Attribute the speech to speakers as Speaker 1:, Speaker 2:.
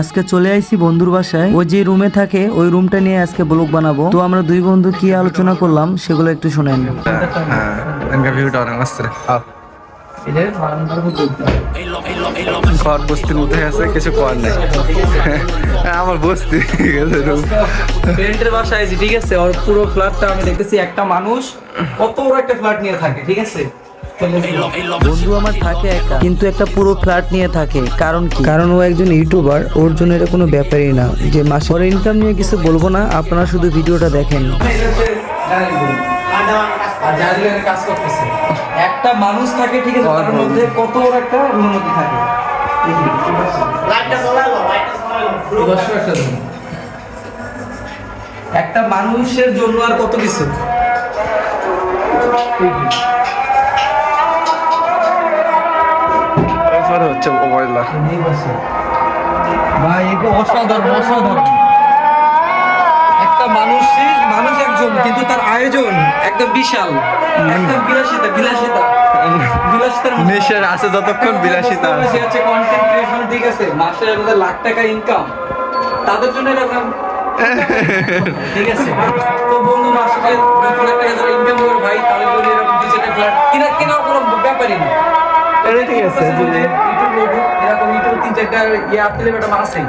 Speaker 1: আজকে চলে আইছি বন্ধুর বাসায়। ও যে রুমে থাকে ওই রুমটা নিয়ে আজকে ব্লগ বানাবো। তো আমরা দুই বন্ধু কি আলোচনা করলাম সেগুলো একটু শুনেন
Speaker 2: হ্যাঁ ঘর বস্তির মধ্যে আছে কিছু করার নেই। হ্যাঁ, আমার বস্তি ঠিক আছে room।
Speaker 3: ফ্রেন্ডের বাসায় আছি ঠিক আছে? ওর পুরো ফ্ল্যাটটা আমি দেখতেছি একটা মানুষ কত বড় একটা ফ্ল্যাট নিয়ে থাকে ঠিক আছে?
Speaker 1: বন্ধু আমার থাকে একা কিন্তু একটা পুরো ফ্ল্যাট নিয়ে থাকে। কারণ কি? কারণ ও একজন ইউটিউবার ওর জন্য এটা কোনো ব্যাপারই না যে মাসে ওর ইনকাম নিয়ে কিছু বলব না আপনারা শুধু ভিডিওটা দেখেন।
Speaker 3: আর কাজ করতেছে একটা মানুষ থাকে ঠিক আছে তার মধ্যে কত বড় একটা অনুমতি থাকে। একটা মানুষের জন্য আর কত কিছু?
Speaker 2: হচ্ছে ময়লা
Speaker 3: ভাই এগুলো অসাধারণ অসাধারণ। একটা মানুষের মানুষ একজন কিন্তু তার আয়োজন একদম বিশাল একদম বিলাসিতা বিলাসিতা।
Speaker 2: নেশার আছে যতক্ষণ বিলাসিতা আছে।
Speaker 3: সে কন্টেন্ট ক্রিয়েশন ঠিক আছে মাসে আমাদের লাখ টাকা ইনকাম তাদের জন্য ঠিক আছে। তো বন্ধু মাসে দুই টাকা যারা ইনকাম করে ভাই তাদের জন্য এরকম দুই চারটা ফ্ল্যাট কিনা কেনা কোনো ব্যাপারই না
Speaker 2: এটা ঠিক আছে
Speaker 3: ইউটিউব লোগো, এরকম ইউটিউব তিন চারটা ইয়ে আপনি ম্যাডাম আছেই